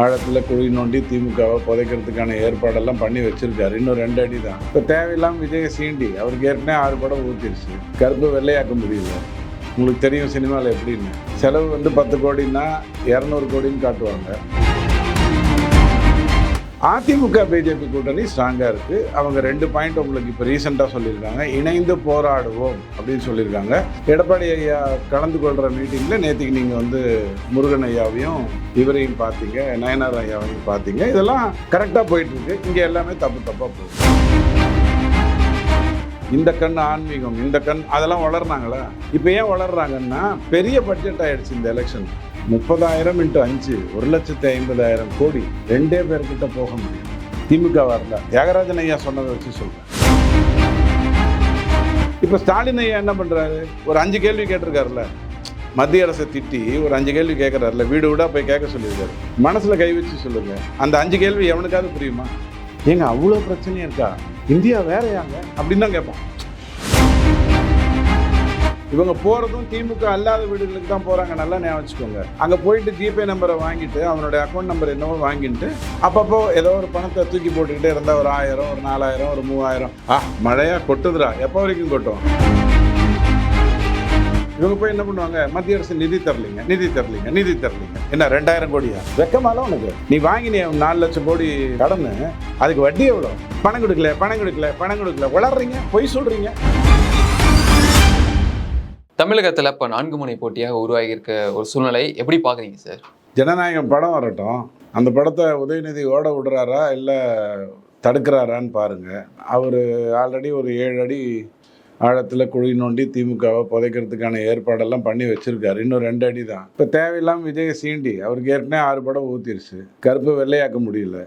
ஆழத்தில் குழி நோண்டி திமுகவை புதைக்கிறதுக்கான ஏற்பாடெல்லாம் பண்ணி வச்சிருக்காரு. இன்னும் ரெண்டு அடி தான் இப்போ தேவையில்லாமல் விஜய சீண்டி அவருக்கு ஏற்கனவே ஆறு படம் ஊற்றிருச்சு கருப்பு வெள்ளையாக்க முடியல. உங்களுக்கு தெரியும் சினிமாவில் எப்படின்னு. செலவு வந்து பத்து கோடின்னா இரநூறு கோடின்னு காட்டுவாங்க. அதிமுக பிஜேபி கூட்டணி ஸ்ட்ராங்காக இருக்குது அவங்க ரெண்டு பாயிண்ட் உங்களுக்கு இப்போ ரீசெண்டாக சொல்லியிருக்காங்க. இணைந்து போராடுவோம் அப்படின்னு சொல்லியிருக்காங்க. எடப்பாடி ஐயா கலந்து கொள்கிற மீட்டிங்கில் நேற்றுக்கு நீங்கள் வந்து முருகன் ஐயாவையும் இவரையும் பார்த்தீங்க நயனார் ஐயாவையும் பார்த்தீங்க. இதெல்லாம் கரெக்டாக போயிட்டுருக்கு இங்கே எல்லாமே தப்பு தப்பாக போகுது. இந்த கண் ஆன்மீகம் இந்த கண் அதெல்லாம் வளர்றாங்களா? இப்போ ஏன் வளர்றாங்கன்னா பெரிய பட்ஜெட் ஆயிடுச்சு இந்த எலெக்ஷன் முப்பதாயிரம் இன்ட்டு அஞ்சு ஒரு லட்சத்தி ஐம்பதாயிரம் கோடி ரெண்டே பேர்கிட்ட போக முடியும். திமுக வரல. தியாகராஜன் ஐயா சொன்னதை வச்சு சொல்றேன். இப்போ ஸ்டாலின் ஐயா என்ன பண்றாரு? ஒரு அஞ்சு கேள்வி கேட்டிருக்காருல மத்திய அரசை திட்டி ஒரு அஞ்சு கேள்வி கேட்குறாருல வீடு வீடா போய் கேட்க சொல்லியிருக்காரு. மனசுல கை வச்சு சொல்லுங்க. அந்த அஞ்சு கேள்வி எவனுக்காவது புரியுமா? ஏங்க அவ்வளோ பிரச்சனையா இருக்கா? இந்தியா வேறையாங்க? அப்படின்னு தான் கேட்போம். இவங்க போகிறதும் திமுக அல்லாத வீடுகளுக்கு தான் போகிறாங்க நல்லா ஞாபகம் வச்சுக்கோங்க. அங்கே போயிட்டு ஜிபே நம்பரை வாங்கிட்டு அவனுடைய அக்கௌண்ட் நம்பர் என்னவோ வாங்கிட்டு அப்பப்போ ஏதோ ஒரு பணத்தை தூக்கி போட்டுக்கிட்டே இருந்தால் ஒரு ஆயிரம் ஒரு நாலாயிரம் ஒரு மூவாயிரம். ஆ மழையாக கொட்டுதுடா. எப்போ வரைக்கும் கொட்டும்? இவங்க போய் என்ன பண்ணுவாங்க? மத்திய அரசு நிதி தரலைங்க நிதி தரலைங்க நிதி தரலைங்க. என்ன ரெண்டாயிரம் கோடியா? வெக்கமால உனக்கு. நீ வாங்கினிய நாலு லட்சம் கோடி கடன். அதுக்கு வட்டி எவ்வளோ? பணம் கொடுக்கல பணம் கொடுக்கல பணம் கொடுக்கல. வளர்றீங்க பொய் சொல்றீங்க. தமிழகத்தில் இப்போ நான்கு முனை போட்டியாக உருவாகியிருக்க ஒரு சூழ்நிலை எப்படி பார்க்குறீங்க சார் ஜனநாயகம் படம் வரட்டும். அந்த படத்தை உதயநிதி ஓட விடுறாரா இல்லை தடுக்கிறாரான்னு பாருங்கள் அவர் ஆல்ரெடி ஒரு ஏழு அடி ஆழத்தில் குழி நோண்டி திமுகவை புதைக்கிறதுக்கான ஏற்பாடெல்லாம் பண்ணி வச்சுருக்காரு. இன்னும் ரெண்டு அடி தான். இப்போ தேவையில்லாமல் விஜய் சீண்டி அவருக்கு ஏற்கனவே ஆறு படம் ஊற்றிருச்சு கருப்பு வெள்ளையாக்க முடியல.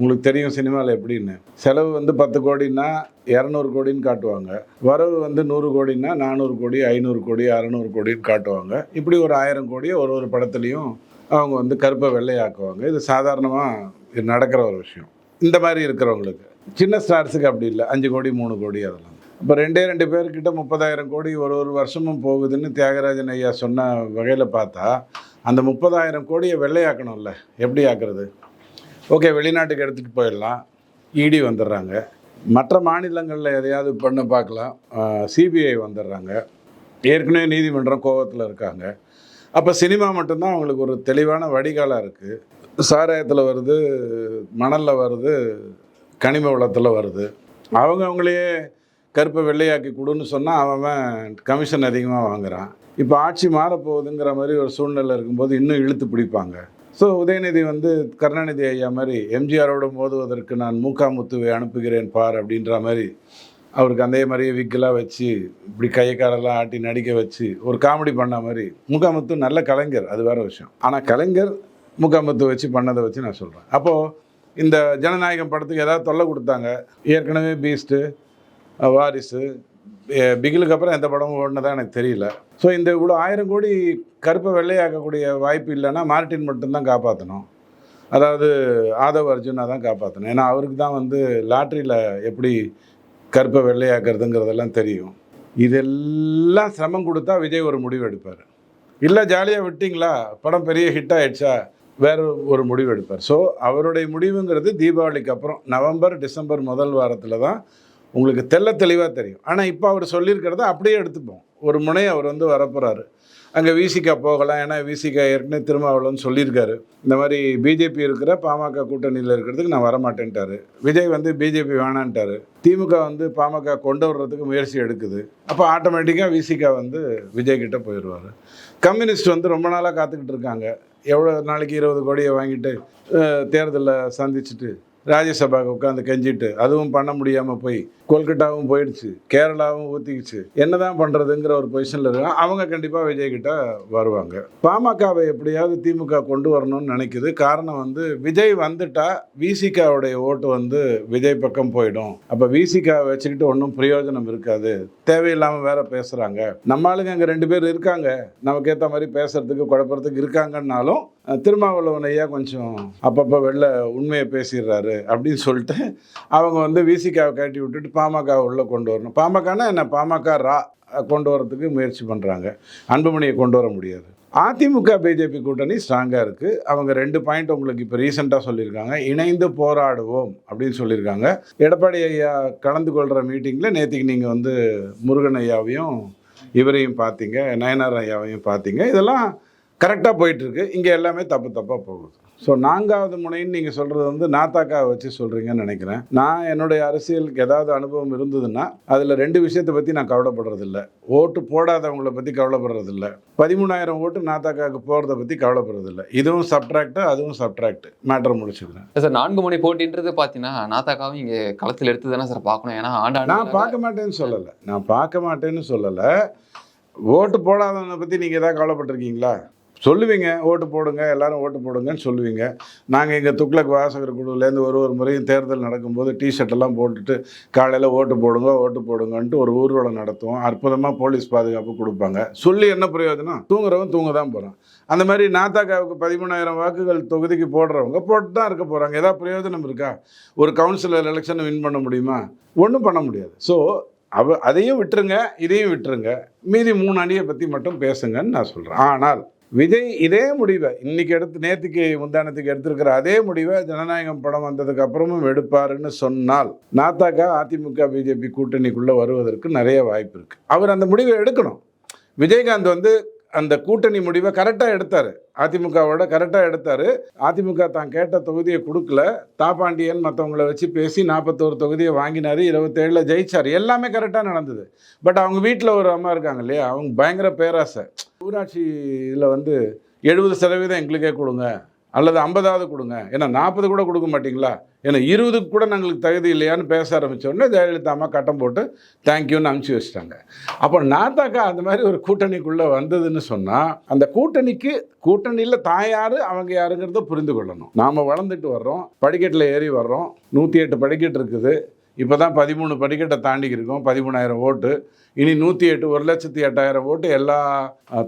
உங்களுக்கு தெரியும் சினிமாவில் எப்படின்னு. செலவு வந்து பத்து கோடின்னா இரநூறு கோடின்னு காட்டுவாங்க. வரவு வந்து நூறு கோடின்னா நானூறு கோடி ஐநூறு கோடி அறநூறு கோடின்னு காட்டுவாங்க. இப்படி ஒரு ஆயிரம் கோடியை ஒரு ஒரு படத்துலையும் அவங்க வந்து கருப்பை வெள்ளையாக்குவாங்க. இது சாதாரணமாக நடக்கிற ஒரு விஷயம். இந்த மாதிரி இருக்கிறவங்களுக்கு. சின்ன ஸ்டார்ஸுக்கு அப்படி இல்லை. அஞ்சு கோடி மூணு கோடி அதெல்லாம். இப்போ ரெண்டே ரெண்டு பேர்கிட்ட முப்பதாயிரம் கோடி ஒரு ஒரு வருஷமும் போகுதுன்னு தியாகராஜன் ஐயா சொன்ன வகையில் பார்த்தா அந்த முப்பதாயிரம் கோடியை வெள்ளையாக்கணும்ல. எப்படி ஆக்குறது? ஓகே வெளிநாட்டுக்கு எடுத்துகிட்டு போயிடலாம். இடி வந்துடுறாங்க. மற்ற மாநிலங்களில் எதையாவது பண்ண பார்க்கலாம். சிபிஐ வந்துடுறாங்க. ஏற்கனவே நீதிமன்றம் கோவத்தில் இருக்காங்க. அப்போ சினிமா மட்டும்தான் அவங்களுக்கு ஒரு தெளிவான வடிகாலாக இருக்குது சாராயத்தில் வருது மணலில் வருது கனிம வளத்தில் வருது. அவங்க அவங்களையே கருப்பை வெள்ளையாக்கி கொடுன்னு சொன்னால் அவன் கமிஷன் அதிகமாக வாங்குறான். இப்போ ஆட்சி மாறப்போகுதுங்கிற மாதிரி ஒரு சூழ்நிலை இருக்கும்போது இன்னும் இழுத்து பிடிப்பாங்க. ஸோ உதயநிதி வந்து கருணாநிதி ஐயா மாதிரி எம்ஜிஆரோடு மோதுவதற்கு நான் மூக்காமுத்துவை அனுப்புகிறேன் பார் அப்படின்ற மாதிரி அவருக்கு அதே மாதிரியே விக்கெல்லாம் வச்சு இப்படி கையக்காரெல்லாம் ஆட்டி நடிக்க வச்சு ஒரு காமெடி பண்ண மாதிரி மூக்காமுத்து நல்ல கலைஞர் அது வேற விஷயம். ஆனால் கலைஞர் மூக்காமுத்து வச்சு பண்ணதை வச்சு நான் சொல்கிறேன் அப்போது இந்த ஜனநாயகம் படத்துக்கு ஏதாவது தொல்லை கொடுத்தாங்க. ஏற்கனவே பீஸ்ட்டு வாரிசு பிகிலுக்கு அப்புறம் எந்த படமும் ஓடினதா எனக்கு தெரியல. ஸோ இந்த இவ்வளோ ஆயிரம் கோடி கருப்பை வெள்ளையாக்கக்கூடிய வாய்ப்பு இல்லைன்னா மார்ட்டின் மட்டும்தான் காப்பாற்றணும் அதாவது ஆதவ் அர்ஜுனா தான் காப்பாற்றணும் ஏன்னா அவருக்கு தான் வந்து லாட்ரியில் எப்படி கருப்பை வெள்ளையாக்குறதுங்கிறதெல்லாம் தெரியும். இதெல்லாம் சிரமம் கொடுத்தா விஜய் ஒரு முடிவு எடுப்பார். இல்லை ஜாலியாக விட்டிங்களா? படம் பெரிய ஹிட் ஆகிடுச்சா வேறு ஒரு முடிவு எடுப்பார். ஸோ அவருடைய முடிவுங்கிறது தீபாவளிக்கு அப்புறம் நவம்பர் டிசம்பர் முதல் வாரத்தில் தான் உங்களுக்கு தெள்ள தெளிவாக தெரியும். ஆனால் இப்போ அவர் சொல்லியிருக்கிறத அப்படியே எடுத்துப்போம். ஒரு முனை அவர் வந்து வரப்போகிறாரு அங்கே விசிகா போகலாம். ஏன்னா விசிகா ஏற்கனவே திருமாவளவன் சொல்லியிருக்காரு. இந்த மாதிரி பிஜேபி இருக்கிற பாமக கூட்டணியில் இருக்கிறதுக்கு நான் வரமாட்டேன்ட்டாரு. விஜய் வந்து பிஜேபி வேணான்ட்டாரு. திமுக வந்து பாமக கொண்டு வர்றதுக்கு முயற்சி எடுக்குது. அப்போ ஆட்டோமேட்டிக்காக விசிகா வந்து விஜய் கிட்டே போயிடுவார். கம்யூனிஸ்ட் வந்து ரொம்ப நாளாக காத்துக்கிட்டு இருக்காங்க. எவ்வளோ நாளைக்கு இருபது கோடியை வாங்கிட்டு தேர்தலில் சந்திச்சுட்டு ராஜ்யசபாவுக்கு உட்காந்து கெஞ்சிட்டு அதுவும் பண்ண முடியாமல் போய் கொல்கட்டாவும் போயிடுச்சு கேரளாவும் ஊற்றிக்கிச்சு என்னதான் பண்ணுறதுங்கிற ஒரு பொசிஷனில் இருக்காங்க. அவங்க கண்டிப்பாக விஜய்கிட்ட வருவாங்க. பாமகவை எப்படியாவது திமுக கொண்டு வரணும்னு நினைக்குது. காரணம் வந்து விஜய் வந்துட்டா விசிகாவுடைய ஓட்டு வந்து விஜய் பக்கம் போயிடும். அப்போ விசிகாவை வச்சுக்கிட்டு ஒன்றும் பிரயோஜனம் இருக்காது. தேவையில்லாமல் வேற பேசுகிறாங்க நம்ம ஆளுங்க அங்கே ரெண்டு பேர் இருக்காங்க. நமக்கு ஏற்ற மாதிரி பேசுறதுக்கு குழப்பறதுக்கு இருக்காங்கன்னாலும் திருமாவளவன் ஐயா கொஞ்சம் அப்பப்போ வெளில உண்மையை பேசிடுறாரு அப்படின்னு சொல்லிட்டு அவங்க வந்து விசிகாவை கட்டி விட்டுட்டு பாமக உள்ளே கொண்டு வரணும். பாமகனா என்ன? பாமக ரா கொண்டு வரத்துக்கு முயற்சி பண்ணுறாங்க அன்புமணியை கொண்டு வர முடியாது. அதிமுக பிஜேபி கூட்டணி ஸ்ட்ராங்காக இருக்குது அவங்க ரெண்டு பாயிண்ட் உங்களுக்கு இப்போ ரீசெண்டாக சொல்லியிருக்காங்க. இணைந்து போராடுவோம் அப்படின்னு சொல்லியிருக்காங்க. எடப்பாடி ஐயா கலந்து கொள்கிற மீட்டிங்கில் நேற்றுக்கு நீங்கள் வந்து முருகன் ஐயாவையும் இவரையும் பார்த்தீங்க நயனார் ஐயாவையும் பார்த்தீங்க. இதெல்லாம் கரெக்டாக போயிட்டுருக்கு. இங்கே எல்லாமே தப்பு தப்பாக போகுது. ஸோ நான்காவது முனைன்னு நீங்கள் சொல்கிறது வந்து நாத்தாக்காவை வச்சு சொல்கிறீங்கன்னு நினைக்கிறேன். நான் என்னுடைய அரசியலுக்கு ஏதாவது அனுபவம் இருந்ததுன்னா அதில் ரெண்டு விஷயத்தை பற்றி நான் கவலைப்படுறதில்ல. ஓட்டு போடாதவங்கள பற்றி கவலைப்படுறதில்ல. பதிமூணாயிரம் ஓட்டு நாத்தாக்காவுக்கு போகிறத பற்றி கவலைப்படுறதில்ல. இதுவும் சப்ட்ராக்ட் அதுவும் சப்ட்ராக்ட் மேட்டர் முடிச்சுக்கிறேன். சார் நான்கு முனை போட்டின்றது பார்த்தீங்கன்னா நாத்தாக்காவும் இங்கே களத்தில் எடுத்து தானே சார் பார்க்கணும். ஏன்னா ஆண்டாண்டு நான் பார்க்க மாட்டேன்னு சொல்லலை. நான் பார்க்க மாட்டேன்னு சொல்லலை. ஓட்டு போடாதவனை பற்றி நீங்கள் ஏதாவது கவலைப்பட்டிருக்கீங்களா? சொல்லுவீங்க ஓட்டு போடுங்க எல்லாரும் ஓட்டு போடுங்கன்னு சொல்லுவீங்க. நாங்கள் எங்கள் துக்ளக் வாசகர் குழுவிலேருந்து ஒரு ஒரு முறையும் தேர்தல் நடக்கும்போது டிஷர்ட் எல்லாம் போட்டுட்டு காலையில் ஓட்டு போடுங்க ஓட்டு போடுங்கன்ட்டு ஒரு ஊர்வலம் நடத்துவோம். அற்புதமாக போலீஸ் பாதுகாப்பு கொடுப்பாங்க. சொல்லி என்ன பிரயோஜனம்? தூங்குறவன் தூங்க தான் போகிறான் அந்த மாதிரி நாத்தாக்காவுக்கு பதிமூணாயிரம் வாக்குகள் தொகுதிக்கு போடுறவங்க போட்டு தான் இருக்க போகிறாங்க ஏதாவது பிரயோஜனம் இருக்கா? ஒரு கவுன்சிலர் எலெக்ஷனை வின் பண்ண முடியுமா? ஒன்றும் பண்ண முடியாது. ஸோ அவ அதையும் விட்டுருங்க இதையும் விட்டுருங்க. மீதி மூணு அணியை பற்றி மட்டும் பேசுங்கன்னு நான் சொல்கிறேன் ஆனால் விஜய் இதே முடிவை இன்னைக்கு எடுத்து நேற்றுக்கு முந்தானத்துக்கு எடுத்திருக்கிற அதே முடிவை ஜனநாயகம் படம் வந்ததுக்கு அப்புறமும் எடுப்பாருன்னு சொன்னால் நாத்தாக்கா அதிமுக பிஜேபி கூட்டணிக்குள்ளே வருவதற்கு நிறைய வாய்ப்பு இருக்குது அவர் அந்த முடிவை எடுக்கணும். விஜயகாந்த் வந்து அந்த கூட்டணி முடிவை கரெக்டாக எடுத்தார். அதிமுகவோட கரெக்டாக எடுத்தார். அதிமுக தான் கேட்ட தொகுதியை கொடுக்கல. தாப்பாண்டியன் மற்றவங்கள வச்சு பேசி நாற்பத்தோரு தொகுதியை வாங்கினார் இருபத்தேழில் ஜெயிச்சார். எல்லாமே கரெக்டாக நடந்தது. பட் அவங்க வீட்டில் ஒரு அம்மா இருக்காங்க இல்லையா? அவங்க பயங்கர பேராசை. ஊராட்சியில் வந்து எழுபது சதவீதம் எங்களுக்கே கொடுங்க. அல்லது ஐம்பதாவது கொடுங்க. ஏன்னா நாற்பது கூட கொடுக்க மாட்டிங்களா? ஏன்னா இருபதுக்கு கூட நாங்களுக்கு தகுதி இல்லையான்னு பேச ஆரம்பித்தோடனே ஜெயலலிதா அம்மா கட்டம் போட்டு தேங்க்யூன்னு அனுப்பிச்சி வச்சிட்டாங்க. அப்போ நாத்தாக்கா அந்த மாதிரி ஒரு கூட்டணிக்குள்ளே வந்ததுன்னு சொன்னால் அந்த கூட்டணிக்கு கூட்டணியில் தான் யார் அவங்க யாருங்கிறத புரிந்து கொள்ளணும். நாம் வளர்ந்துட்டு வர்றோம் படிக்கட்டில் ஏறி வர்றோம் நூற்றி எட்டு படிக்கட்டு இருக்குது. இப்போ தான் பதிமூணு படிக்கட்டை தாண்டி இருக்கோம். பதிமூணாயிரம் ஓட்டு. இனி நூற்றி எட்டு ஒரு லட்சத்தி எட்டாயிரம் ஓட்டு எல்லா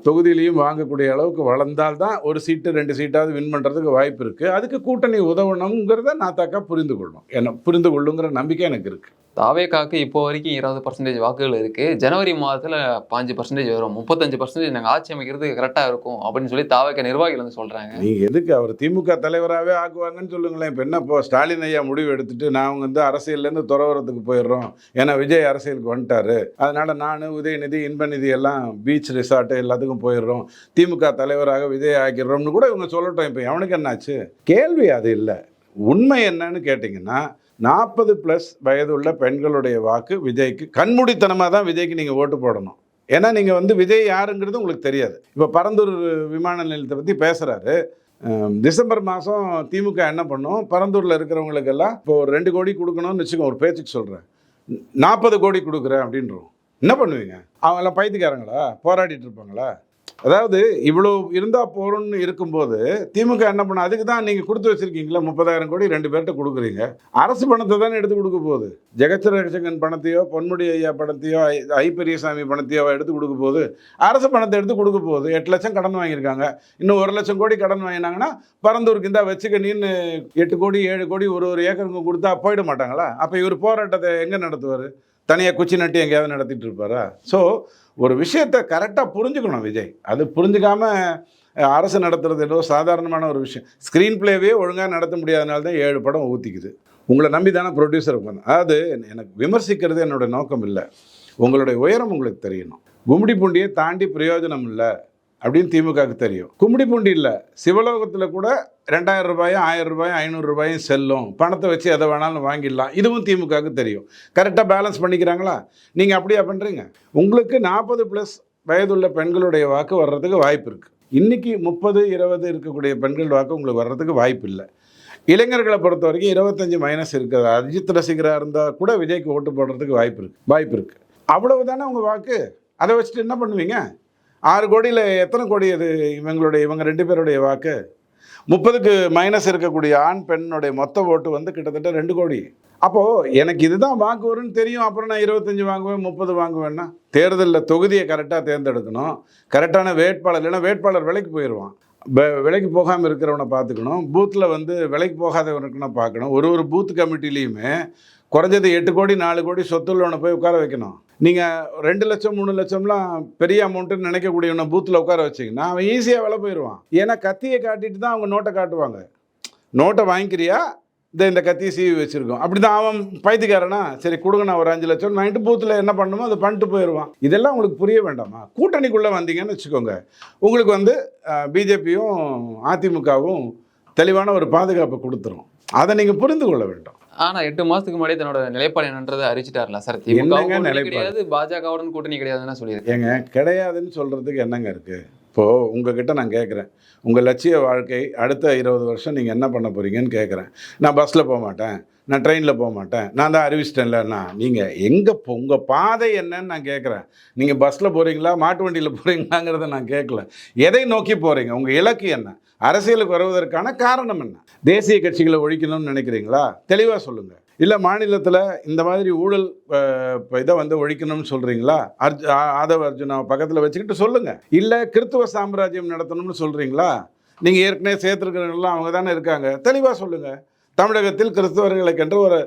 தொகுதியிலையும் வாங்கக்கூடிய அளவுக்கு வளர்ந்தால் தான் ஒரு சீட்டு ரெண்டு சீட்டாவது வின் பண்ணுறதுக்கு வாய்ப்பு இருக்குது அதுக்கு கூட்டணி உதவணுங்கிறத நான் தாக்கா புரிந்து கொள்ளணும் என்ன புரிந்து கொள்ளுங்கிற நம்பிக்கை எனக்கு இருக்குது தாவேக்காக்கு இப்போ வரைக்கும் இருபது பர்சன்டேஜ் வாக்குகள் இருக்குது ஜனவரி மாதத்தில் பாஞ்சு பர்சன்டேஜ் வரும். முப்பத்தஞ்சு பர்சன்டேஜ் நாங்கள் ஆட்சி அமைக்கிறது கரெக்டாக இருக்கும் அப்படின்னு சொல்லி தாவேக்க நிர்வாகிகள் வந்து சொல்கிறாங்க நீங்கள் எதுக்கு அவர் திமுக தலைவராகவே ஆக்குவாங்கன்னு சொல்லுங்களேன். இப்போ என்ன இப்போ ஸ்டாலின் ஐயா முடிவு எடுத்துட்டு நான் வந்து அரசியல்லேருந்து துறவரத்துக்கு போயிடுறோம். ஏன்னா விஜய் அரசியலுக்கு வந்துட்டாரு. அதனால் நான் உதயநிதி இன்பநிதி எல்லாம் பீச் ரிசார்ட்டு எல்லாத்துக்கும் போயிடுறோம். திமுக தலைவராக விஜய் ஆக்கிடுறோம்னு கூட இவங்க சொல்லட்டும். இப்போ எவனுக்கு என்னாச்சு? கேள்வி அது இல்லை. உண்மை என்னன்னு கேட்டிங்கன்னா நாற்பது ப்ளஸ் வயதுள்ள பெண்களுடைய வாக்கு விஜய்க்கு கண்மூடித்தனமாக தான் விஜய்க்கு நீங்கள் ஓட்டு போடணும். ஏன்னா நீங்கள் வந்து விஜய் யாருங்கிறது உங்களுக்கு தெரியாது. இப்போ பரந்தூர் விமான நிலையத்தை பற்றி பேசுகிறாரு டிசம்பர் மாதம் திமுக என்ன பண்ணும்? பரந்தூரில் இருக்கிறவங்களுக்கெல்லாம் இப்போ ஒரு ரெண்டு கோடி கொடுக்கணும்னு வச்சுக்கோ ஒரு பேச்சுக்கு சொல்கிறேன் நாற்பது கோடி கொடுக்குறேன் அப்படின்றோம். என்ன பண்ணுவீங்க? அவங்களாம் பைத்தியக்காரங்களா? போராடிட்டு இருப்பாங்களா? அதாவது இவ்வளோ இருந்தால் போகிறோம்னு இருக்கும்போது திமுக என்ன பண்ண அதுக்கு தான் நீங்கள் கொடுத்து வச்சுருக்கீங்களா முப்பதாயிரம் கோடி ரெண்டு பேர்கிட்ட கொடுக்குறீங்க. அரசு பணத்தை தானே எடுத்து கொடுக்க போகுது. ஜெகத்ரட்சகன் பணத்தையோ பொன்முடி ஐயா பணத்தையோ ஐ பெரியசாமி பணத்தையோ எடுத்து கொடுக்க போகுது. அரசு பணத்தை எடுத்து கொடுக்க போகுது. எட்டு லட்சம் கடன் வாங்கியிருக்காங்க. இன்னும் ஒரு லட்சம் கோடி கடன் வாங்கினாங்கன்னா பரந்தூருக்கு இந்த வச்சுக்க நீன்னு எட்டு கோடி ஏழு கோடி ஒரு ஒரு ஏக்கருக்கு கொடுத்தா போயிட மாட்டாங்களா? அப்போ இவர் போராட்டத்தை எங்கே நடத்துவார்? தனியாக குச்சி நட்டி எங்கேயாவது நடத்திட்டு இருப்பாரா? ஸோ ஒரு விஷயத்தை கரெக்டாக புரிஞ்சுக்கணும் விஜய். அது புரிஞ்சுக்காமல் அரசு நடத்துறது ஏதோ சாதாரணமான ஒரு விஷயம். ஸ்க்ரீன் பிளேவே ஒழுங்காக நடத்த முடியாதனால தான் ஏழு படம் ஊற்றிக்குது உங்களை நம்பி தானே ப்ரொடியூசர் உட்காந்து அதாவது எனக்கு விமர்சிக்கிறது என்னோட நோக்கம் இல்லை. உங்களுடைய உயரம் உங்களுக்கு தெரியணும். கும்மிடி பூண்டியை தாண்டி பிரயோஜனம் இல்லை அப்படின்னு திமுகவுக்கு தெரியும். கும்மிடி பூண்டி இல்லை. சிவலோகத்தில் கூட ரெண்டாயிரம் ரூபாயும் ஆயிரம் ரூபாயும் ஐநூறு ரூபாயும் செல்லும். பணத்தை வச்சு எதை வேணாலும் வாங்கிடலாம். இதுவும் திமுகவுக்கு தெரியும். கரெக்டாக பேலன்ஸ் பண்ணிக்கிறாங்களா? நீங்கள் அப்படியா பண்ணுறீங்க உங்களுக்கு நாற்பது ப்ளஸ் வயதுள்ள பெண்களுடைய வாக்கு வர்றதுக்கு வாய்ப்பு இருக்குது இன்றைக்கி முப்பது இருபது இருக்கக்கூடிய பெண்கள் வாக்கு உங்களுக்கு வர்றதுக்கு வாய்ப்பு இல்லை. இளைஞர்களை பொறுத்த வரைக்கும் இருபத்தஞ்சி மைனஸ் இருக்குது. அஜித் ரசிகராக இருந்தால் கூட விஜய்க்கு ஓட்டு போடுறதுக்கு வாய்ப்பு இருக்குது வாய்ப்பு இருக்குது அவ்வளவு தானே உங்கள் வாக்கு? அதை வச்சுட்டு என்ன பண்ணுவீங்க? ஆறு கோடியில் எத்தனை கோடி அது இவங்களுடைய இவங்க ரெண்டு பேருடைய வாக்கு? முப்பதுக்கு மைனஸ் இருக்கக்கூடிய ஆண் பெண்ணுடைய மொத்த ஓட்டு வந்து கிட்டத்தட்ட ரெண்டு கோடி. அப்போது எனக்கு இதுதான் வாக்கு வரும்னு தெரியும். அப்புறம் நான் இருபத்தஞ்சி வாங்குவேன் முப்பது வாங்குவேன்னா தேர்தலில் தொகுதியை கரெக்டாக தேர்ந்தெடுக்கணும். கரெக்டான வேட்பாளர் இல்லைன்னா வேட்பாளர் விலைக்கு போயிடுவான். விலைக்கு போகாமல் இருக்கிறவனை பார்த்துக்கணும். பூத்தில் வந்து விலைக்கு போகாதவனுக்குன்னு பார்க்கணும். ஒரு ஒரு பூத் கமிட்டிலையுமே குறைஞ்சது எட்டு கோடி நாலு கோடி சொத்துள்ளவனை போய் உட்கார வைக்கணும். நீங்கள் ரெண்டு லட்சம் மூணு லட்சம்லாம் பெரிய அமௌண்ட்டுன்னு நினைக்கக்கூடியவனை பூத்தில் உட்கார வச்சிங்கன்னா அவன் ஈஸியாக வெளில போயிடுவான் ஏன்னா கத்தியை காட்டிட்டு தான் அவங்க நோட்டை காட்டுவாங்க. நோட்டை வாங்கிக்கிறியா? இந்த இந்த கத்தியை சீவி வச்சுருக்கோம். அப்படி தான் அவன் பைத்துக்காரனா சரி கொடுங்க நான் ஒரு அஞ்சு லட்சம் வாங்கிட்டு பூத்தில் என்ன பண்ணணுமோ அதை பண்ணிட்டு போயிடுவான் இதெல்லாம் உங்களுக்கு புரிய வேண்டாமா? கூட்டணிக்குள்ளே வந்தீங்கன்னு வச்சுக்கோங்க. உங்களுக்கு வந்து பிஜேபியும் அதிமுகவும் தெளிவான ஒரு பாதுகாப்பை கொடுத்துரும். அதை நீங்கள் புரிந்து கொள்ள வேண்டும். ஆனா எட்டு மாசத்துக்கு முன்னாடி தன்னோட நிலைப்பாடு என்னன்றதை அறிவிச்சிட்டார்ல சார். திமுக? கிடையாது பாஜகவுடன் கூட்டணி கிடையாதுன்னு சொல்லியிருக்கு ஏங்க கிடையாதுன்னு சொல்கிறதுக்கு என்னங்க இருக்குது இப்போது உங்ககிட்ட நான் கேட்குறேன் உங்கள் லட்சிய வாழ்க்கை அடுத்த இருபது வருஷம் நீங்கள் என்ன பண்ண போகிறீங்கன்னு கேட்குறேன் நான் பஸ்ஸில் போக மாட்டேன். நான் ட்ரெயினில் போக மாட்டேன். நான் தான் அறிவிச்சிட்டேன்லண்ணா நீங்கள் எங்கே போ உங்கள் பாதை என்னன்னு நான் கேட்குறேன் நீங்கள் பஸ்ஸில் போகிறீங்களா மாட்டு வண்டியில் போகிறீங்களாங்கிறத நான் கேட்கல எதை நோக்கி போகிறீங்க உங்கள் இலக்கு என்ன? அரசியலுக்கு வருவதற்கான காரணம் என்ன? தேசிய கட்சிகளை ஒழிக்கணும்னு நினைக்கிறீங்களா? தெளிவாக சொல்லுங்கள் இல்லை மாநிலத்தில் இந்த மாதிரி ஊழல் இதை வந்து ஒழிக்கணும்னு சொல்கிறீங்களா அர்ஜு ஆதவ அர்ஜுனா பக்கத்தில் வச்சுக்கிட்டு சொல்லுங்கள் இல்லை கிறித்துவ சாம்ராஜ்யம் நடத்தணும்னு சொல்கிறீங்களா நீங்கள் ஏற்கனவே சேர்த்துருக்கிறவங்களாம் அவங்க தானே இருக்காங்க. தெளிவாக சொல்லுங்கள் தமிழகத்தில் கிறிஸ்தவர்களுக்கென்று ஒரு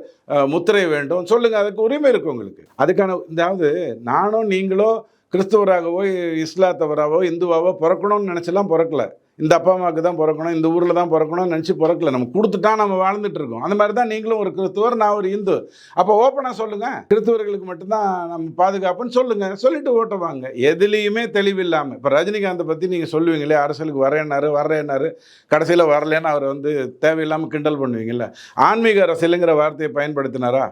முத்திரை வேண்டும். சொல்லுங்கள் அதுக்கு உரிமை இருக்கு உங்களுக்கு. அதுக்கான அதாவது நானும் நீங்களோ கிறிஸ்தவராகவோ இஸ்லாத்தவராகவோ இந்துவாவோ பிறக்கணும்னு நினச்செல்லாம் பிறக்கல. இந்த அப்பா அம்மாவுக்கு தான் பிறக்கணும் இந்த ஊரில் தான் பிறக்கணும்னு நினச்சி பிறக்கல. நம்ம கொடுத்துட்டா நம்ம வாழ்ந்துட்டு இருக்கோம் அந்த மாதிரி தான் நீங்களும் ஒரு கிறிஸ்துவர் நான் ஒரு இந்து. அப்போ ஓப்பனாக சொல்லுங்கள் கிறிஸ்துவர்களுக்கு மட்டும்தான் நம்ம பாதுகாப்புன்னு சொல்லுங்கள் சொல்லிட்டு ஓட்ட வாங்க. எதுலேயுமே தெளிவில்லாமல் இப்போ ரஜினிகாந்தை பற்றி நீங்கள் சொல்லுவீங்களே அரசியலுக்கு வரேன்னாரு வர்றேன்னாரு கடைசியில் வரலன்னு அவர் வந்து தேவையில்லாமல் கிண்டல் பண்ணுவீங்கல்ல. ஆன்மீக அரசியலுங்கிற வார்த்தையை பயன்படுத்தினாரா?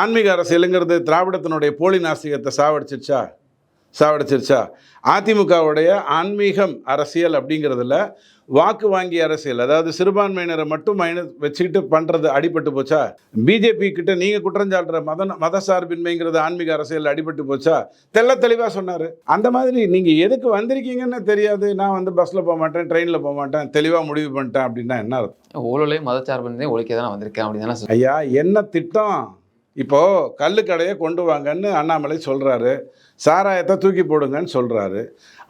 ஆன்மீக அரசியலுங்கிறது திராவிடத்தினுடைய போலி நாஸ்திகத்தை சாவடிச்சிருச்சா? சாவடிச்சிருச்சா? அதிமுகவுடைய ஆன்மீகம் அரசியல் அப்படிங்கிறதுல வாக்கு வாங்கி அரசியல். அதாவது சிறுபான்மையினரை மட்டும் மைனஸ் வச்சுக்கிட்டு பண்ணுறது அடிபட்டு போச்சா? பிஜேபி கிட்ட நீங்கள் குற்றஞ்சாட்டுற மத மத சார்பின்மைங்கிறது ஆன்மீக அரசியல் அடிபட்டு போச்சா? தெள்ள தெளிவாக சொன்னார். அந்த மாதிரி நீங்கள் எதுக்கு வந்திருக்கீங்கன்னு தெரியாது. நான் வந்து பஸ்ஸில் போக மாட்டேன் ட்ரெயினில் போக மாட்டேன் தெளிவாக முடிவு பண்ணிட்டேன் அப்படின்னா என்ன அர்த்தம்? ஊழலையும் மதச்சார்பினதையும் ஒழிக்க தான் வந்திருக்கேன் அப்படின்னு ஐயா என்ன திட்டம்? இப்போது கல்லுக்கடையை கொண்டு வாங்கன்னு அண்ணாமலை சொல்கிறாரு சாராயத்தை தூக்கி போடுங்கன்னு சொல்கிறாரு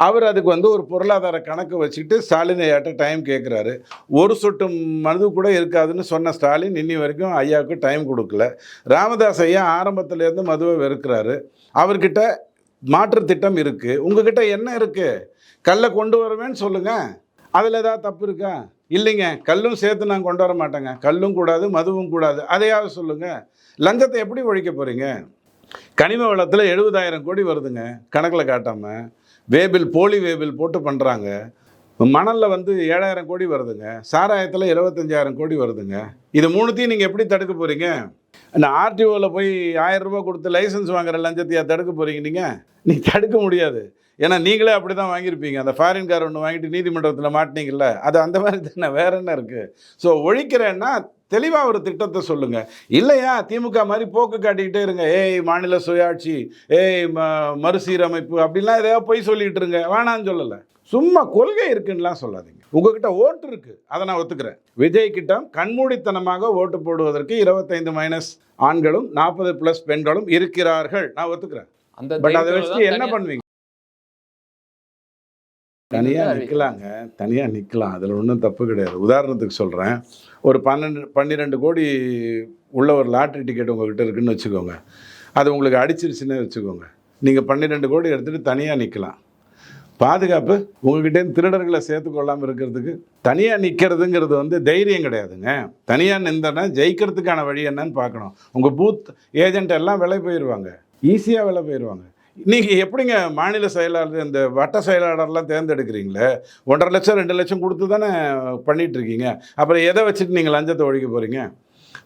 அவர் அதுக்கு வந்து ஒரு பொருளாதார கணக்கு வச்சுக்கிட்டு ஸ்டாலின் ஐயாட்ட டைம் கேட்குறாரு ஒரு சொட்டு மனது கூட இருக்காதுன்னு சொன்ன ஸ்டாலின் இன்னி வரைக்கும் ஐயாவுக்கு டைம் கொடுக்கல. ராமதாஸ் ஐயா ஆரம்பத்துலேருந்து மதுவை வெறுக்கிறாரு. அவர்கிட்ட மாற்று திட்டம் இருக்குது உங்ககிட்ட என்ன இருக்குது கல்லை கொண்டு வருவேன்னு சொல்லுங்கள் அதில் ஏதாவது தப்பு இருக்கா? இல்லைங்க கல்லும் சேர்த்து நான் கொண்டு வர மாட்டேங்க. கல்லும் கூடாது மதுவும் கூடாது. அதையாவது சொல்லுங்கள் லஞ்சத்தை எப்படி ஒழிக்க போகிறீங்க கனிம வளத்தில் எழுபதாயிரம் கோடி வருதுங்க கணக்கில் காட்டாமல் வேபில் போலி வேபில் போட்டு பண்ணுறாங்க மணலில் வந்து ஏழாயிரம் கோடி வருதுங்க சாராயத்தில் இருபத்தஞ்சாயிரம் கோடி வருதுங்க. இது மூணுத்தையும் நீங்கள் எப்படி தடுக்க போகிறீங்க இந்த ஆர்டிஓவில் போய் ஆயிரம் ரூபாய் கொடுத்து லைசன்ஸ் வாங்குற லஞ்சத்தையா தடுக்க போகிறீங்க நீங்கள் நீ தடுக்க முடியாது. ஏன்னா நீங்களே அப்படி தான் வாங்கியிருப்பீங்க. அந்த ஃபாரின் கார் ஒன்று வாங்கிட்டு நீதிமன்றத்தில் மாட்டினீங்கல்ல அது அந்த மாதிரி தானே வேற என்ன இருக்குது ஸோ ஒழிக்கிறேன்னா தெளிவாக ஒரு திட்டத்தை சொல்லுங்கள் இல்லையா திமுக மாதிரி போக்கு காட்டிக்கிட்டே இருங்க. ஏய் மாநில சுயாட்சி ஏய் ம மறுசீரமைப்பு அப்படின்லாம் எதையா போய் சொல்லிகிட்டு இருங்க. வேணான்னு சொல்லலை. சும்மா கொள்கை இருக்குன்னுலாம் சொல்லாதீங்க. உங்ககிட்ட ஓட்டு இருக்கு. அதை நான் ஒத்துக்கிறேன். விஜய் கிட்ட கண்மூடித்தனமாக ஓட்டு போடுவதற்கு இருபத்தைந்து மைனஸ் ஆண்களும் நாற்பது ப்ளஸ் பெண்களும் இருக்கிறார்கள். நான் ஒத்துக்கிறேன். பட் அதை வச்சு என்ன பண்ணுவீங்க? தனியாக நிற்கலாங்க தனியாக நிற்கலாம் அதில் ஒன்றும் தப்பு கிடையாது. உதாரணத்துக்கு சொல்கிறேன் ஒரு பன்னெண்டு பன்னிரெண்டு கோடி உள்ள ஒரு லாட்ரி டிக்கெட் உங்ககிட்ட இருக்குன்னு வச்சுக்கோங்க. அது உங்களுக்கு அடிச்சிருச்சுன்னு வச்சுக்கோங்க. நீங்கள் பன்னிரெண்டு கோடி எடுத்துகிட்டு தனியாக நிற்கலாம் பாதுகாப்பு உங்ககிட்டேருந்து திருடர்களை சேர்த்து கொள்ளாமல் இருக்கிறதுக்கு தனியாக நிற்கிறதுங்கிறது வந்து தைரியம் கிடையாதுங்க. தனியாக நின்றனா ஜெயிக்கிறதுக்கான வழி என்னன்னு பார்க்கணும். உங்கள் பூத் ஏஜென்ட் எல்லாம் விலை போயிடுவாங்க ஈஸியாக விலை போயிடுவாங்க நீங்கள் எப்படிங்க மாநில செயலாளர் இந்த வட்ட செயலாளர்லாம் தேர்ந்தெடுக்கிறீங்களே? ஒன்றரை லட்சம் ரெண்டு லட்சம் கொடுத்து தானே பண்ணிகிட்ருக்கீங்க அப்புறம் எதை வச்சுட்டு நீங்கள் லஞ்சத்தை ஒழிக்க போகிறீங்க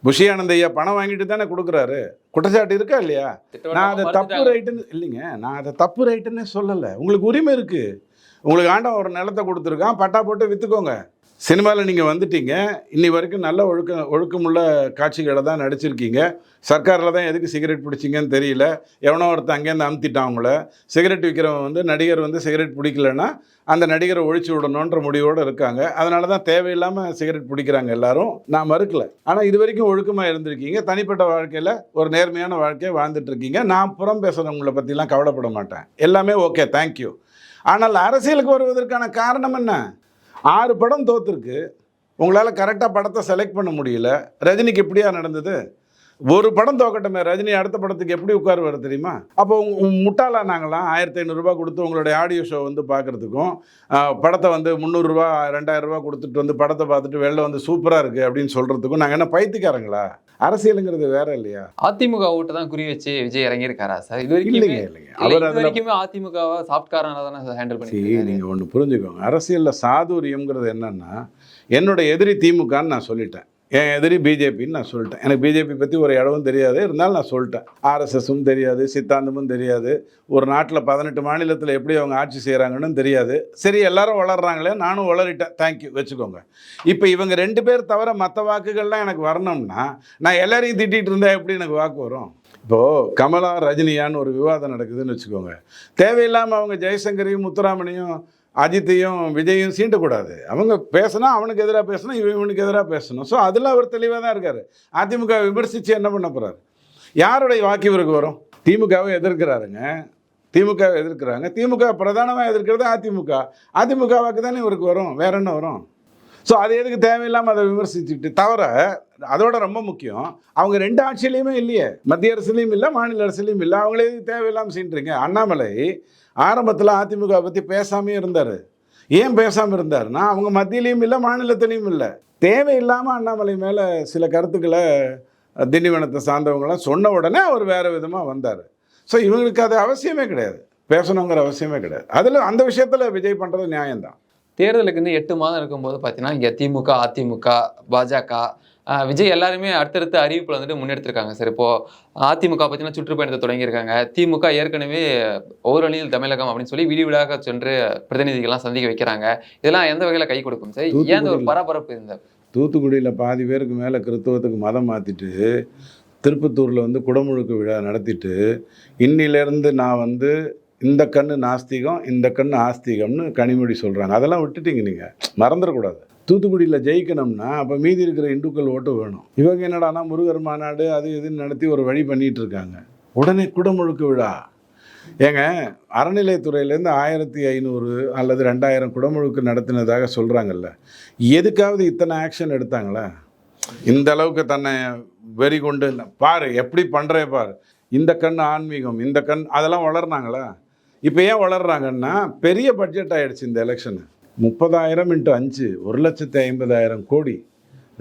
புஷி ஐயா பணம் வாங்கிட்டு தானே கொடுக்குறாரு. குற்றச்சாட்டு இருக்கா இல்லையா? நான் அதை தப்பு. ரைட்டுன்னு இல்லைங்க நான் அதை தப்பு ரைட்டுன்னு சொல்லலை. உங்களுக்கு உரிமை இருக்குது உங்களுக்கு ஆண்டவன் ஒரு நிலத்தை கொடுத்துருக்கான். பட்டா போட்டு விற்றுக்கோங்க சினிமாவில் நீங்கள் வந்துட்டீங்க. இன்னி வரைக்கும் நல்ல ஒழுக்க ஒழுக்கமுள்ள காட்சிகளை தான் நடிச்சிருக்கீங்க. சர்க்காரில் தான் எதுக்கு சிகரெட் பிடிச்சிங்கன்னு தெரியல. எவனோ ஒருத்தன் அங்கேருந்து அமுத்திட்டான் அவங்கள சிகரெட் விற்கிறவன் வந்து நடிகர் வந்து சிகரெட் பிடிக்கலன்னா அந்த நடிகரை ஒழிச்சு விடணுன்ற முடிவோடு இருக்காங்க. அதனால தான் தேவையில்லாமல் சிகரெட் பிடிக்கிறாங்க எல்லாரும். நான் மறுக்கல. ஆனால் இது வரைக்கும் ஒழுக்கமாக இருந்திருக்கீங்க. தனிப்பட்ட வாழ்க்கையில் ஒரு நேர்மையான வாழ்க்கையை வாழ்ந்துட்டுருக்கீங்க நான் புறம் பேசுகிறவங்கள பற்றிலாம் கவலைப்பட மாட்டேன். எல்லாமே ஓகே. தேங்க்யூ ஆனால் அரசியலுக்கு வருவதற்கான காரணம் என்ன? ஆறு படம் தோத்துருக்கு. உங்களால் கரெக்டாக படத்தை செலக்ட் பண்ண முடியல. ரஜினிக்கு எப்படியா நடந்தது? ஒரு படம் தோக்கட்டமே ரஜினி அடுத்த படத்துக்கு எப்படி உட்காருவார் தெரியுமா? அப்போ முட்டாளா நாங்களாம் ஆயிரத்தி ஐநூறுரூபா கொடுத்து உங்களுடைய ஆடியோ ஷோ வந்து பார்க்குறதுக்கும் படத்தை வந்து முந்நூறுரூவா ரெண்டாயிரம் ரூபாய் கொடுத்துட்டு வந்து படத்தை பார்த்துட்டு வெளில வந்து சூப்பராக இருக்குது அப்படின்னு சொல்கிறதுக்கும் நாங்கள் என்ன பைத்தியக்காரங்களா? அரசியலுங்கிறது வேற இல்லையா? அதிமுக ஓட்டு தான் குறி வச்சு விஜய் இறங்கியிருக்காரா சார்? இது இல்லைங்க வரைக்கும் இல்லைங்க அவர் அவர் அதில் வரைக்குமே அதிமுகவை சாஃப்ட்காரனால தானே ஹேண்டில் பண்ணிட்டு நீங்கள் ஒன்று புரிஞ்சுக்கோங்க. அரசியலில் சாதுரியம்ங்கிறது என்னன்னா என்னோட எதிரி திமுகன்னு நான் சொல்லிட்டேன். என் எதிரி பிஜேபின்னு நான் சொல்லிட்டேன். எனக்கு பிஜேபி பற்றி ஒரு இடமும் தெரியாது. இருந்தாலும் நான் சொல்லிட்டேன். ஆர்எஸ்எஸும் தெரியாது சித்தாந்தமும் தெரியாது. ஒரு நாட்டில் பதினெட்டு மாநிலத்தில் எப்படி அவங்க ஆட்சி செய்கிறாங்கன்னு தெரியாது. சரி எல்லாரும் வளர்றாங்களே நானும் வளரிட்டேன். தேங்க்யூ வச்சுக்கோங்க. இப்போ இவங்க ரெண்டு பேர் தவிர மற்ற வாக்குகள்லாம் எனக்கு வரணும்னா நான் எல்லாரையும் திட்டிகிட்டு இருந்தால் எப்படி எனக்கு வாக்கு வரும்? இப்போது கமலா ரஜினியான்னு ஒரு விவாதம் நடக்குதுன்னு வச்சுக்கோங்க. தேவையில்லாமல் அவங்க ஜெயசங்கரையும் முத்துராமனையும் அஜித்தையும் விஜயும் சீண்டக்கூடாது. அவங்க பேசினா அவனுக்கு எதிராக பேசணும் இவன் இவனுக்கு எதிராக பேசணும். ஸோ அதில் அவர் தெளிவாக தான் இருக்கார். அதிமுக விமர்சித்து என்ன பண்ண போகிறார் யாருடைய வாக்கு இவருக்கு வரும்? திமுகவை எதிர்க்கிறாருங்க. திமுகவை எதிர்க்கிறாங்க. திமுக பிரதானமாக எதிர்க்கிறது அதிமுக. அதிமுக வாக்கு தானே இவருக்கு வரும்? வேற என்ன வரும்? ஸோ அது எதுக்கு தேவையில்லாமல் அதை விமர்சிச்சுட்டு தவிர அதோட ரொம்ப முக்கியம் அவங்க ரெண்டு ஆட்சியிலையுமே இல்லையே. மத்திய அரசுலையும் இல்லை மாநில அரசுலையும் இல்லை. அவங்களே எதுக்கு தேவையில்லாமல் சீன்றீங்க அண்ணாமலை ஆரம்பத்தில் அதிமுக பற்றி பேசாமே இருந்தார். ஏன் பேசாமல் இருந்தார்னா அவங்க மத்தியிலையும் இல்லை மாநிலத்திலையும் இல்லை. தேவையில்லாமல் அண்ணாமலை மேலே சில கருத்துக்களை திண்டிவனத்தை சார்ந்தவங்களாம் சொன்ன உடனே அவர் வேறு விதமாக வந்தார். ஸோ இவங்களுக்கு அது அவசியமே கிடையாது. பேசணுங்கிற அவசியமே கிடையாது. அதில் அந்த விஷயத்தில் விஜய் பண்ணுறது நியாயம்தான். தேர்தலுக்கு இன்னும் எட்டு மாதம் இருக்கும்போது பார்த்தீங்கன்னா இங்கே திமுக அதிமுக பாஜக விஜய் எல்லாருமே அடுத்தடுத்த அறிவிப்புல வந்துட்டு முன்னெடுத்திருக்காங்க. சார் இப்போ அதிமுக பார்த்தீங்கன்னா சுற்றுப்பயணத்தை தொடங்கியிருக்காங்க. திமுக ஏற்கனவே ஓரணியில் தமிழகம் அப்படின்னு சொல்லி வீடு வீடாக சென்று பிரதிநிதிகள்லாம் சந்திக்க வைக்கிறாங்க. இதெல்லாம் எந்த வகையில் கை கொடுக்கும்? சார் ஏன் ஒரு பரபரப்பு இந்த? தூத்துக்குடியில் பாதி பேருக்கு மேலே கிறித்துவத்துக்கு மதம் மாற்றிட்டு திருப்பத்தூரில் வந்து குடமுழுக்கு விழா நடத்திட்டு இன்னிலேருந்து நான் வந்து இந்த கண்ணு நாஸ்திகம் இந்த கண்ணு ஆஸ்திகம்னு கனிமொழி சொல்கிறாங்க அதெல்லாம் விட்டுட்டீங்க நீங்கள் மறந்துடக்கூடாது. தூத்துக்குடியில் ஜெயிக்கணும்னா அப்போ மீதி இருக்கிற இந்துக்கள் ஓட்டு வேணும். இவங்க என்னடானா முருகர் மாநாடு அது இதுன்னு நடத்தி ஒரு வழி பண்ணிட்டு இருக்காங்க உடனே குடமுழுக்கு விழா. ஏங்க அறநிலையத்துறையிலேருந்து ஆயிரத்தி ஐநூறு அல்லது ரெண்டாயிரம் குடமுழுக்கு நடத்தினதாக சொல்கிறாங்கல்ல எதுக்காவது இத்தனை ஆக்ஷன் எடுத்தாங்களா? இந்த அளவுக்கு தன்னை வெறி கொண்டு பாரு எப்படி பண்ணுறே பாரு. இந்த கண் ஆன்மீகம் இந்த கண் அதெல்லாம் வளர்னாங்களா? இப்போ ஏன் வளர்றாங்கன்னா பெரிய பட்ஜெட் ஆகிடுச்சு இந்த எலெக்ஷனு முப்பதாயிரம் இன்ட்டு அஞ்சு ஒரு லட்சத்தி ஐம்பதாயிரம் கோடி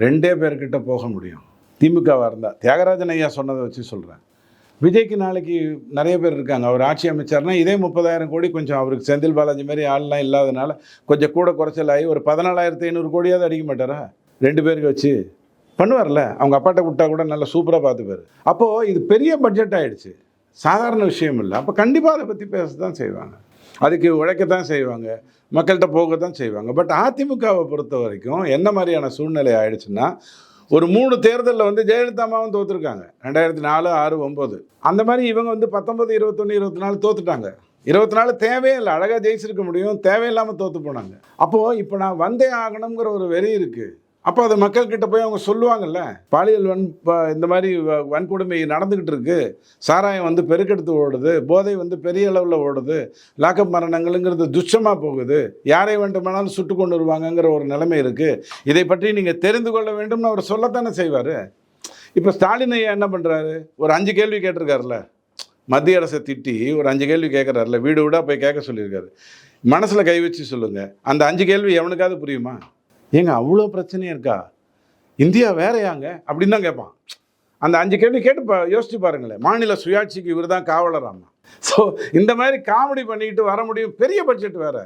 ரெண்டே பேர்கிட்ட போக முடியும். திமுகவாக இருந்தால் தியாகராஜன் ஐயா சொன்னதை வச்சு சொல்கிறேன் விஜய்க்கு நாளைக்கு நிறைய பேர் இருக்காங்க. அவர் ஆட்சி அமைச்சார்னா இதே முப்பதாயிரம் கோடி கொஞ்சம் அவருக்கு செந்தில் பாலாஜி மாதிரி ஆள்லாம் இல்லாதனால கொஞ்சம் கூட குறைச்சல் ஆகி ஒரு பதினாலாயிரத்தி ஐநூறு கோடியாவது அடிக்க மாட்டாரா? ரெண்டு பேருக்கு வச்சு. பண்ணுவார்ல அவங்க அப்பாட்ட விட்டா கூட நல்லா சூப்பராக பார்த்துப்பாரு. அப்போது இது பெரிய பட்ஜெட் ஆகிடுச்சு சாதாரண விஷயம் இல்லை. அப்போ கண்டிப்பாக அதை பற்றி பேச தான் செய்வாங்க. அதுக்கு உழைக்கத்தான் செய்வாங்க. மக்கள்கிட்ட போக தான் செய்வாங்க. பட் அதிமுகவை பொறுத்த வரைக்கும் என்ன மாதிரியான சூழ்நிலை ஆயிடுச்சுன்னா ஒரு மூணு தேர்தலில் வந்து ஜெயலலிதா அம்மாவும் தோத்துருக்காங்க. ரெண்டாயிரத்தி நாலு ஆறு ஒம்பது அந்த மாதிரி இவங்க வந்து பத்தொம்பது இருபத்தொன்று இருபத்தி நாலு தோத்துட்டாங்க. இருபத்தி நாலு தேவையே இல்லை. அழகாக ஜெயிச்சிருக்க முடியும். தேவையில்லாமல் தோற்று போனாங்க. அப்போது இப்போ நான் வந்தே ஆகணுங்கிற ஒரு வெறி இருக்குது அப்போ அதை மக்கள்கிட்ட போய் அவங்க சொல்லுவாங்கல்ல பாலியல் வன் ப- இந்த மாதிரி வ- வன்கொடுமை நடந்துக்கிட்டு இருக்கு. சாராயம் வந்து பெருக்கெடுத்து ஓடுது போதை வந்து பெரிய அளவில் ஓடுது லாக்கப் மரணங்களுங்கிறது துச்சமாக போகுது. யாரை வேண்டுமானாலும் சுட்டு கொண்டு வருவாங்கங்கிற ஒரு நிலைமை இருக்குது இதை பற்றி நீங்கள் தெரிந்து கொள்ள வேண்டும்னு அவர் சொல்லத்தானே செய்வார். இப்போ ஸ்டாலின் ஐயா என்ன பண்ணுறாரு ஒரு அஞ்சு கேள்வி கேட்டிருக்காருல்ல. மத்திய அரசை திட்டி ஒரு அஞ்சு கேள்வி கேட்குறாருல வீடு வீடாக போய் கேட்க சொல்லியிருக்காரு. மனசில் கை வச்சு சொல்லுங்கள் அந்த அஞ்சு கேள்வி எவனுக்காவது புரியுமா? ஏங்க அவ்வளோ பிரச்சனையா இருக்கா? இந்தியா வேறையாங்க? அப்படின்னு தான் கேட்பான். அந்த அஞ்சு கேள்வி கேட்டு பா யோசிச்சு பாருங்களேன். மாநில சுயாட்சிக்கு இவர் தான் காவலராமா ஸோ இந்த மாதிரி காமெடி பண்ணிக்கிட்டு வர முடியும். பெரிய பட்ஜெட் வேற.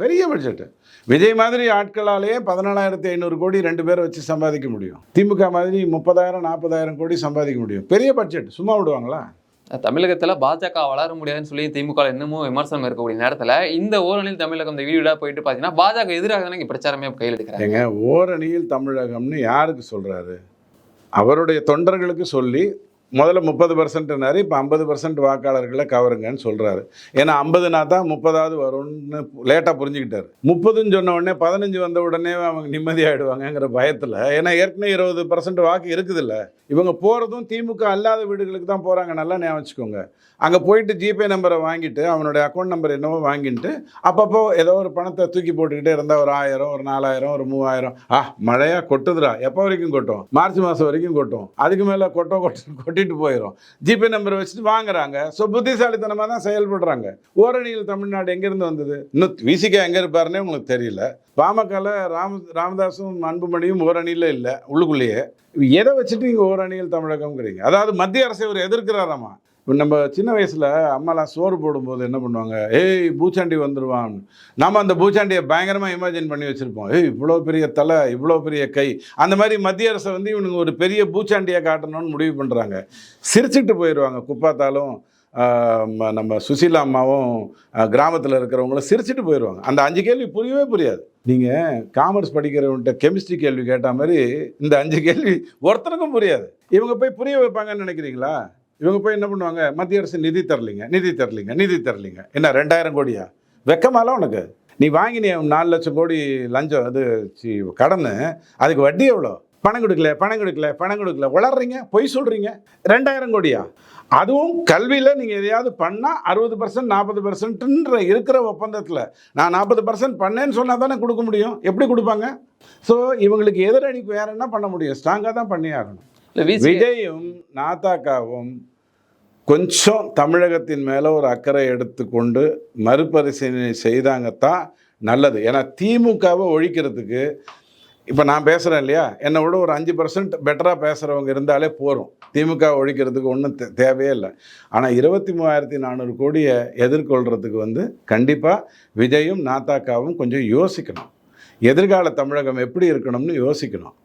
பெரிய பட்ஜெட்டு விஜய் மாதிரி ஆட்களாலேயே பதினாலாயிரத்தி ஐநூறு கோடி ரெண்டு பேரை வச்சு சம்பாதிக்க முடியும். திமுக மாதிரி முப்பதாயிரம் நாற்பதாயிரம் கோடி சம்பாதிக்க முடியும். பெரிய பட்ஜெட் சும்மா விடுவாங்களா? தமிழகத்தில் பாஜக வளர முடியாதுன்னு சொல்லி திமுக இன்னமும் விமர்சனம் இருக்கக்கூடிய நேரத்தில் இந்த ஓரணியில் தமிழகம் இந்த வீடு போயிட்டு பார்த்தீங்கன்னா பாஜக எதிராக தானே பிரச்சாரமே கையில் எடுக்கிறாங்க. ஓரணியில் தமிழகம்னு யாருக்கு சொல்கிறாரு அவருடைய தொண்டர்களுக்கு சொல்லி முதல்ல முப்பது பர்சன்ட்னாரு இப்போ ஐம்பது பர்சன்ட் வாக்காளர்களை கவருங்கன்னு சொல்கிறாரு ஏன்னா ஐம்பதுனா தான் முப்பதாவது வரும்னு லேட்டாக புரிஞ்சுக்கிட்டாரு. முப்பதுன்னு சொன்ன உடனே பதினஞ்சு வந்த உடனே அவங்க நிம்மதியாகிடுவாங்கங்கிற பயத்தில் ஏன்னா ஏற்கனவே இருபது பர்சன்ட் வாக்கு இருக்குதுல்ல. இவங்க போகிறதும் திமுக அல்லாத வீடுகளுக்கு தான் போகிறாங்க நல்லா ஞாபகம் வச்சுக்கோங்க. அங்கே போயிட்டு ஜிபே நம்பரை வாங்கிட்டு அவனுடைய அக்கௌண்ட் நம்பர் என்னவோ வாங்கிட்டு அப்பப்போ ஏதோ ஒரு பணத்தை தூக்கி போட்டுக்கிட்டே இருந்தால் ஒரு ஆயிரம் ஒரு நாலாயிரம் ஒரு மூவாயிரம். ஆ மழையாக கொட்டுதுடா. எப்போ வரைக்கும் கொட்டும்? மார்ச் மாதம் வரைக்கும் கொட்டும். அதுக்கு மேலே கொட்டோ கொட்டு கொட்டிட்டு போயிடும் ஜிபே நம்பரை வச்சுட்டு வாங்குறாங்க. ஸோ புத்திசாலித்தனமாக தான் செயல்படுறாங்க. ஓரணியில் தமிழ்நாடு எங்கேருந்து வந்தது? இன்னும் விசிகா எங்கே இருப்பாருன்னே உங்களுக்கு தெரியல. பாமகல ராம ராமதாஸும் அன்புமணியும் ஓரணியில் இல்லை உள்ளுக்குள்ளேயே. எதை வச்சுட்டு இங்கே ஓரணியில் தமிழகம்ங்கிறீங்க? அதாவது மத்திய அரசை அவர் எதிர்க்கிறாராமா? இப்போ நம்ம சின்ன வயசில் அம்மாலாம் சோறு போடும்போது என்ன பண்ணுவாங்க? ஏய் பூச்சாண்டி வந்துடுவான் நம்ம அந்த பூச்சாண்டியை பயங்கரமாக இமேஜின் பண்ணி வச்சுருப்போம். ஏய் இவ்வளோ பெரிய தலை இவ்வளோ பெரிய கை. அந்த மாதிரி மத்திய அரசை வந்து இவனுங்க ஒரு பெரிய பூச்சாண்டியை காட்டணும்னு முடிவு பண்ணுறாங்க சிரிச்சுட்டு போயிடுவாங்க குப்பாத்தாலும் நம்ம சுசீலா அம்மாவும் கிராமத்தில் இருக்கிறவங்களும் சிரிச்சிட்டு போயிடுவாங்க அந்த அஞ்சு கேள்வி புரியவே புரியாது. நீங்கள் காமர்ஸ் படிக்கிறவன்ட்ட கெமிஸ்ட்ரி கேள்வி கேட்ட மாதிரி இந்த அஞ்சு கேள்வி ஒருத்தனுக்கும் புரியாது. இவங்க போய் புரிய வைப்பாங்கன்னு நினைக்கிறீங்களா? இவங்க போய் என்ன பண்ணுவாங்க? மத்திய அரசு நிதி தரலிங்க நிதி தரலிங்க நிதி தரலிங்க. என்ன ரெண்டாயிரம் கோடியா? வெக்கமால உனக்கு. நீ வாங்கினிய நாலு லட்சம் கோடி லஞ்சம் அது கடன். அதுக்கு வட்டி எவ்வளோ? பணம் கொடுக்கல பணம் கொடுக்கல பணம் கொடுக்கல. உளறீங்க பொய் சொல்கிறீங்க ரெண்டாயிரம் கோடியா? அதுவும் கல்வியில் நீங்கள் எதையாவது பண்ணால் அறுபது பர்சன்ட் நாற்பது பர்சன்ட்ன்ற இருக்கிற ஒப்பந்தத்தில் நான் நாற்பது பர்சன்ட் பண்ணேன்னு சொன்னால் தானே கொடுக்க முடியும். எப்படி கொடுப்பாங்க? ஸோ இவங்களுக்கு எதிரடி வேற என்ன பண்ண முடியும்? ஸ்ட்ராங்காக தான் பண்ணி ஆகணும். விஜயும் நாத்தாக்காவும் கொஞ்சம் தமிழகத்தின் மேலே ஒரு அக்கறை எடுத்துக்கொண்டு மறுபரிசீலனை செய்தாங்கத்தான் நல்லது. ஏன்னா திமுகவை ஒழிக்கிறதுக்கு இப்போ நான் பேசுகிறேன் இல்லையா? என்னை விட ஒரு அஞ்சு பர்சன்ட் பெட்டராக பேசுகிறவங்க இருந்தாலே போதும். திமுக ஒழிக்கிறதுக்கு ஒன்றும் தே தேவையே இல்லை. ஆனால் இருபத்தி மூவாயிரத்தி நானூறு கோடியை எதிர்கொள்கிறதுக்கு வந்து கண்டிப்பாக விஜயும் நாத்தாக்காவும் கொஞ்சம் யோசிக்கணும். எதிர்கால தமிழகம் எப்படி இருக்கணும்னு யோசிக்கணும்.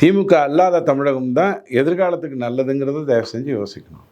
திமுக அல்லாத தமிழகம் தான் எதிர்காலத்துக்கு நல்லதுங்கிறத தயவு செஞ்சு யோசிக்கணும்.